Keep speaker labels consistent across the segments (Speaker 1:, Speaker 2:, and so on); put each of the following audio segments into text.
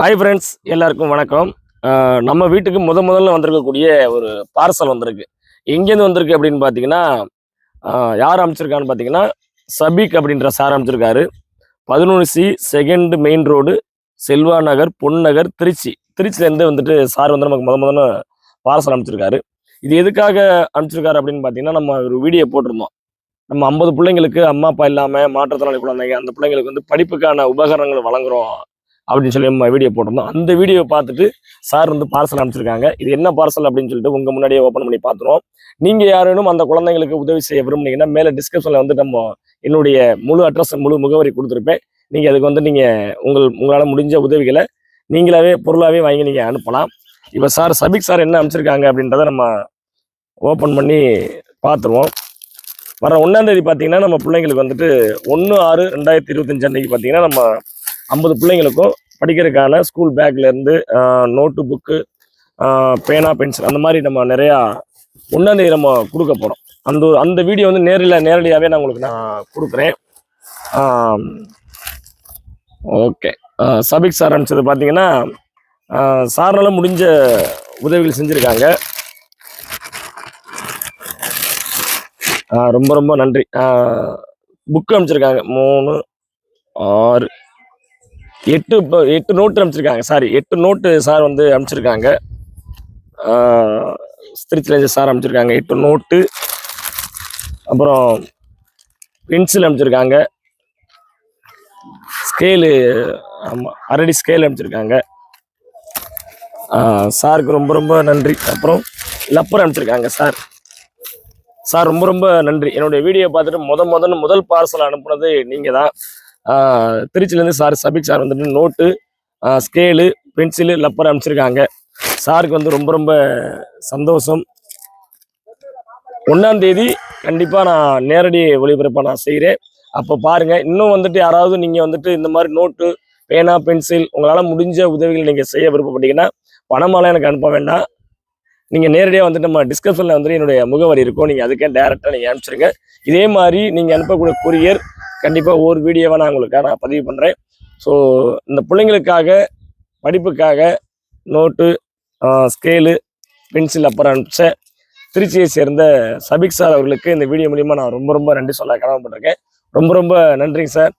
Speaker 1: Hi friends எல்லாருக்கும் வணக்கம். நம்ம வீட்டுக்கு முத முதல்ல வந்திருக்கக்கூடிய ஒரு பார்சல் வந்திருக்கு. எங்கேருந்து வந்திருக்கு அப்படின்னு பார்த்தீங்கன்னா யார் அமைச்சிருக்கான்னு பார்த்தீங்கன்னா சபீக் அப்படின்ற சார் அமைச்சிருக்காரு. பதினொன்று C second main road Selva Nagar Ponnagar Trichy. திருச்சியிலேருந்து வந்துட்டு சார் வந்து நமக்கு முத முதல்ல பார்சல் அமைச்சிருக்காரு. இது எதுக்காக அனுப்பிச்சிருக்காரு அப்படின்னு பார்த்தீங்கன்னா நம்ம ஒரு வீடியோ போட்டிருந்தோம். நம்ம ஐம்பது பிள்ளைங்களுக்கு அம்மா அப்பா இல்லாமல் மாற்றுத்திறனாளி குழந்தைங்க அந்த பிள்ளைங்களுக்கு வந்து படிப்புக்கான உபகரணங்கள் வழங்குறோம். அப்படின்னு சொல்லி நம்ம வீடியோ போட்டிருந்தோம். அந்த வீடியோ பார்த்துட்டு சார் வந்து பார்சல் அனுப்பிச்சிருக்காங்க. இது என்ன பார்சல் அப்படின்னு சொல்லிட்டு உங்கள் முன்னாடியே ஓப்பன் பண்ணி பார்த்துருவோம். நீங்கள் யாரேனும் அந்த குழந்தைங்களுக்கு உதவி செய்ய விரும்புனீங்கன்னா மேலே டிஸ்கிரிப்ஷனில் வந்து நம்ம என்னுடைய முழு அட்ரஸ் முழு முகவரி கொடுத்துருப்பேன். நீங்கள் அதுக்கு வந்து நீங்கள் உங்கள் உங்களால் முடிஞ்ச உதவிகளை நீங்களாவே பொருளாகவே வாங்கி நீங்கள் அனுப்பலாம். இப்போ சார் சபிக் சார் என்ன அனுப்பிச்சிருக்காங்க அப்படின்றத நம்ம ஓப்பன் பண்ணி பார்த்துருவோம். வர ஒன்றாந்தேதி பார்த்தீங்கன்னா நம்ம பிள்ளைங்களுக்கு வந்துட்டு ஒன்று ஆறு ரெண்டாயிரத்தி இருபத்தஞ்சு அன்னைக்கு பார்த்தீங்கன்னா நம்ம ஐம்பது பிள்ளைங்களுக்கும் படிக்கிறதுக்கான ஸ்கூல் பேக்லேருந்து நோட்டு புக்கு பேனா பென்சில் அந்த மாதிரி நம்ம நிறையா ஒன்றாந்தேதி நம்ம கொடுக்க போகிறோம் அந்த ஒரு- அந்த வீடியோ வந்து நேரில் நேரடியாகவே நான் உங்களுக்கு நான் கொடுக்குறேன். ஓகே சபிக் சார் அனுப்பிச்சது பார்த்தீங்கன்னா சார்னால முடிஞ்ச உதவிகள் செஞ்சுருக்காங்க. ரொம்ப ரொம்ப நன்றி. புக்கு அனுப்பிச்சிருக்காங்க. மூணு ஆறு எட்டு இப்போ எட்டு நோட்டு அனுப்பிச்சிருக்காங்க. சாரி எட்டு நோட்டு சார் வந்து அனுப்பிச்சிருக்காங்க. திருச்சிலேருந்து சார் அனுப்பிச்சிருக்காங்க. எட்டு நோட்டு அப்புறம் பென்சில் அனுப்பிச்சிருக்காங்க. ஸ்கேலு ஆமாம் அரடி ஸ்கேல் அனுப்பிச்சிருக்காங்க. சாருக்கு ரொம்ப ரொம்ப நன்றி. அப்புறம் லப்பர் அனுப்பிச்சிருக்காங்க சார் சார் ரொம்ப ரொம்ப நன்றி. என்னுடைய வீடியோ பார்த்துட்டு முத முதன்னு முதல் பார்சல் அனுப்புனது நீங்கள் தான் திருச்சிலேருந்து சார் சபிக் சார் வந்துட்டு நோட்டு ஸ்கேலு பென்சிலு லப்பர் அனுப்பிச்சிருக்காங்க. சாருக்கு வந்து ரொம்ப ரொம்ப சந்தோஷம். ஒன்றாம் தேதி கண்டிப்பாக நான் நேரடி ஒளிபரப்பாக நான் செய்கிறேன் அப்போ பாருங்கள் இன்னும் வந்துட்டு யாராவது நீங்கள் வந்துட்டு இந்த மாதிரி நோட்டு பேனா பென்சில் உங்களால் முடிஞ்ச உதவிகள் நீங்கள் செய்ய விருப்பப்பட்டீங்கன்னா பணமாலாம் எனக்கு அனுப்ப வேண்டாம். நீங்கள் நேரடியாக வந்துட்டு நம்ம டிஸ்கிரிப்ஷனில் வந்துட்டு என்னுடைய முகவரி இருக்கும். நீங்கள் அதுக்கே டேரெக்டாக நீங்கள் அனுப்பிச்சிருங்க. இதே மாதிரி நீங்கள் அனுப்பக்கூடிய கொரியர் கண்டிப்பாக ஒரு வீடியோவை நான் உங்களுக்காக நான் பதிவு பண்ணுறேன் ஸோ இந்த பிள்ளைங்களுக்காக படிப்புக்காக நோட்டு ஸ்கேலு பென்சில் அப்புறம் அனுப்பிச்ச திருச்சியை சேர்ந்த சபிக் சார் அவர்களுக்கு இந்த வீடியோ மூலிமா நான் ரொம்ப ரொம்ப நன்றி சொல்ல கடமைப்பட்டிருக்கேன். ரொம்ப ரொம்ப நன்றிங்க சார்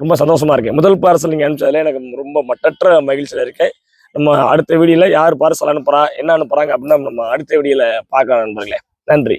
Speaker 1: ரொம்ப சந்தோஷமாக இருக்கேன் முதல் பார்சல் நீங்கள் அனுப்பிச்சதுல எனக்கு ரொம்ப மட்டற்ற மகிழ்ச்சியில் இருக்கேன் நம்ம அடுத்த வீடியோவில் யார் பார்சல் அனுப்புகிறா என்ன அனுப்புகிறாங்க அப்படின்னு நம்ம அடுத்த வீடியோவில் பார்க்கலாம் நண்பர்களே. நன்றி.